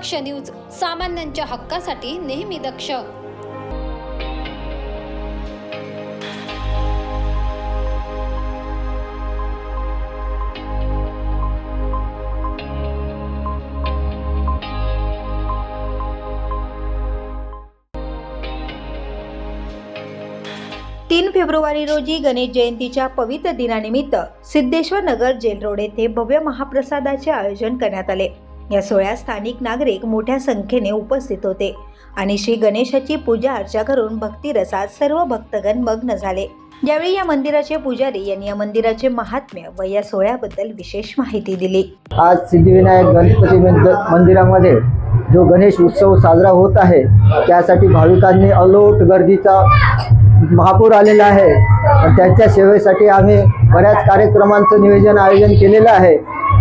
दक्ष news सामान्यांच्या हक्कासाठी नेहमी दक्ष. तीन फेब्रुवारी रोजी गणेश जयंतीच्या पवित्र दिनानिमित्त सिद्धेश्वर नगर जेल रोड येथे भव्य महाप्रसादाचे आयोजन करण्यात आले. या सोहळ्यात स्थानिक नागरिक मोठ्या संख्येने उपस्थित होते आणि श्री गणेशाची पूजा अर्चा करून भक्तिरसात सर्व भक्तगण मग्न झाले. यावेळी या मंदिराचे पुजारी यांनी या मंदिराचे महात्म्य व या सोहळ्याबद्दल विशेष माहिती दिली. आज सिद्धिविनायक गणपती मंदिरामध्ये जो गणेश उत्सव साजरा होत आहे त्यासाठी भाविकांनी अलोट गर्दीचा महापूर आलेला आहे. त्याच्या सेवेसाठी आम्ही बऱ्याच कार्यक्रमांचं नियोजन आयोजन केलेलं आहे.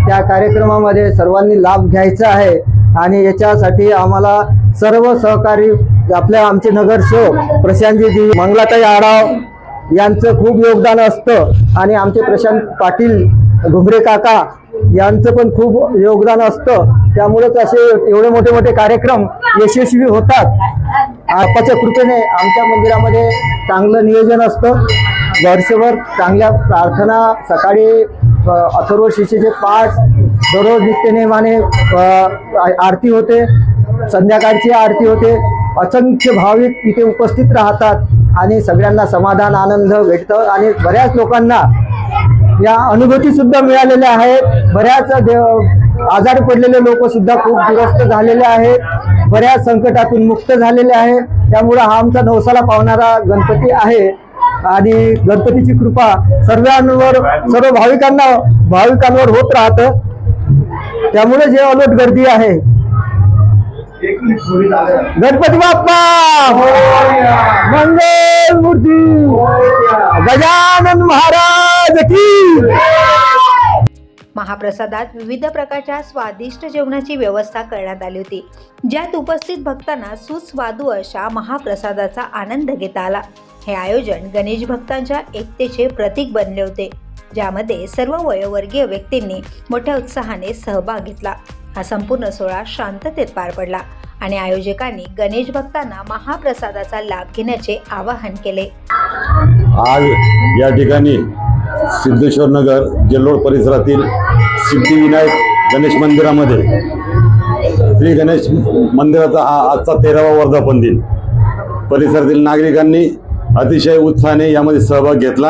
त्या कार्यक्रमामध्ये सर्वांनी लाभ घ्यायचा आहे आणि याच्यासाठी आम्हाला सर्व सहकारी आपल्या आमचे नगरसेवक प्रशांतजी मंगलाताई आढाव यांचं खूप योगदान असतं आणि आमचे प्रशांत पाटील घुमरे काका यांचं पण खूप योगदान असतं. त्यामुळेच असे एवढे मोठे मोठे कार्यक्रम यशस्वी होतात. आपाच्या कृपेने आमच्या मंदिरामध्ये चांगलं नियोजन असतं. वर्षभर चांगल्या प्रार्थना सकाळी अथर्व शिशेचे पाठ दररोज नित्यनेमाने आरती होते. संध्याकाळची आरती होते. असंख्य भाविक इथे उपस्थित राहतात आणि सगळ्यांना समाधान आनंद भेटतं आणि बऱ्याच लोकांना या अनुभूती सुद्धा मिळालेल्या आहेत. बऱ्याच देव आजारी पडलेले लोक सुद्धा खूप दुरस्त झालेले आहेत. बऱ्याच संकटातून मुक्त झालेले आहेत. त्यामुळे हा आमचा नवसाला पावणारा गणपती आहे. आणि गणपतीची कृपा सर्वांवर सर्व भाविकांना भाविकांवर होत राहतं. त्यामुळे जे अलोट गर्दी आहे. गणपती बाप्पा! मंगल मूर्ती! गजानन महाराज की! महाप्रसादात विविध प्रकारच्या स्वादिष्ट जेवणाची व्यवस्था करण्यात आली होती. ज्यात उपस्थित भक्तांना सुस्वादू अशा महाप्रसादाचा आनंद घेता आला. हे आयोजन गणेश भक्तांच्या एकतेचे प्रतीक बनले होते ज्यामध्ये सर्व वयोवर्गीय व्यक्तींनी मोठ्या उत्साहाने सहभाग घेतला. हा संपूर्ण सोहळा शांततेत पार पडला आणि आयोजकांनी गणेश भक्तांना महाप्रसादाचा लाभ घेण्याचे आवाहन केले. आज या ठिकाणी सिद्धेश्वर नगर जेलोड परिसरातील सिद्धिविनायक गणेश मंदिरामध्ये श्री गणेश मंदिराचा हा आजचा तेरावा वर्धापन दिन. परिसरातील नागरिकांनी अतिशय उत्साहाने यामध्ये सहभाग घेतला.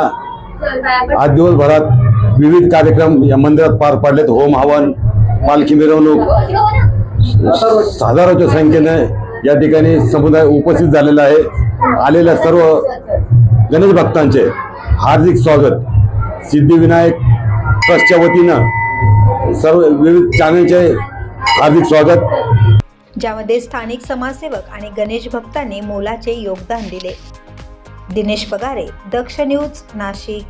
आज दिवसभरात विविध कार्यक्रम या मंदिरात पार पडलेत. होम हवन पालखी मिरवणूक हजारोच्या संख्येने या ठिकाणी समुदाय उपस्थित झालेला आहे. आलेल्या सर्व गणेश भक्तांचे हार्दिक स्वागत. सिद्धिविनायक ट्रस्टच्या वतीनं सर्व विविध चॅनलचे हार्दिक स्वागत. ज्यामध्ये स्थानिक समाजसेवक आणि गणेश भक्तांनी मोलाचे योगदान दिले. दिनेश पगारे दक्ष न्यूज नाशिक.